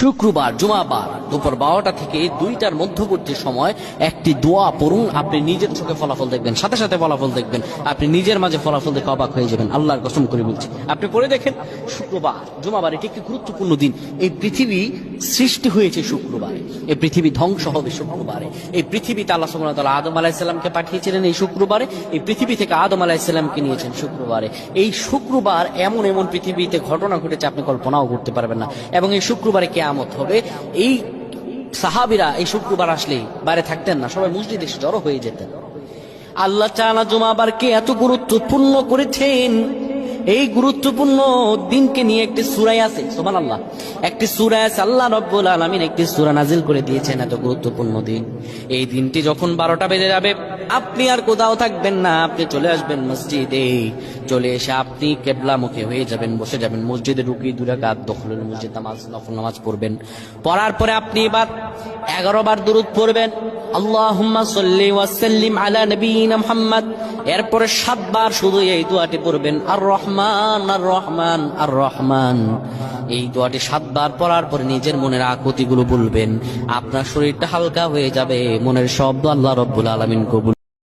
শুক্রবার, জুমাবার, দুপুর বারোটা থেকে দুইটার মধ্যবর্তী সময় একটি দোয়া পড়ুন। আপনি নিজের চোখে ফলাফল দেখবেন, সাথে সাথে ফলাফল দেখবেন। আপনি নিজের মাঝে ফলাফল দেখে অবাক হয়ে যাবেন। আল্লাহর কসম করে বলছি। আপনি পড়ে দেখেন, শুক্রবার, জুমাবার, এটি একটি গুরুত্বপূর্ণ দিন। এই পৃথিবী সৃষ্টি হয়েছে শুক্রবারে। এই পৃথিবী ধ্বংস হবে শুক্রবারে। এই পৃথিবীতে আল্লাহ সুবহানাহু তাআলা আদম আলাইহিসসালামকে পাঠিয়েছিলেন এই শুক্রবারে। এই পৃথিবী থেকে আদম আলাইহিসসালামকে নিয়েছেন শুক্রবারে। এই শুক্রবার এমন এমন পৃথিবীতে ঘটনা ঘটেছে, আপনি কল্পনাও করতে পারবেন না। এবং এই শুক্রবারে কেয়ামত হবে। এই সাহাবিরা এই শুক্রবার আসলেই বাইরে থাকতেন না, সবাই মসজিদে জড়ো হয়ে যেতেন। আল্লাহ চালা জুমাবারকে এত গুরুত্বপূর্ণ করেছেন? এই গুরুত্বপূর্ণ দিনকে নিয়ে একটি সুরাই আছে সোমান আল্লাহ একটি সুরায় আছে, আল্লাহ রব্বুল আলমিন একটি সুরা নাজিল করে দিয়েছেন এত গুরুত্বপূর্ণ দিন। এই দিনটি যখন বারোটা বেজে যাবে, আপনি আর কোথাও থাকবেন না, আপনি চলে আসবেন মসজিদে। চলে এসে আপনি কেবলামুখী হয়ে যাবেন, বসে যাবেন, মসজিদে দুরা গাত দখলের মসজিদ নামাজ, নফল নামাজ পড়বেন। পড়ার পরে আপনি এবার এগারো বার দুরুদ পড়বেন আল্লাহুম্মা সাল্লি ওয়াসাল্লিম আলা নবিয়িনা মুহাম্মদ। এরপরে সাতবার শুধু এই দোয়াটি পড়বেন আর রহমান আর রহমান আর রহমান এই দোয়াটি সাতবার পড়ার পরে নিজের মনের আকুতিগুলো বলবেন। আপনার শরীরটা হালকা হয়ে যাবে, মনের শব্দ আল্লাহ রব্বুল আলামিন কবুল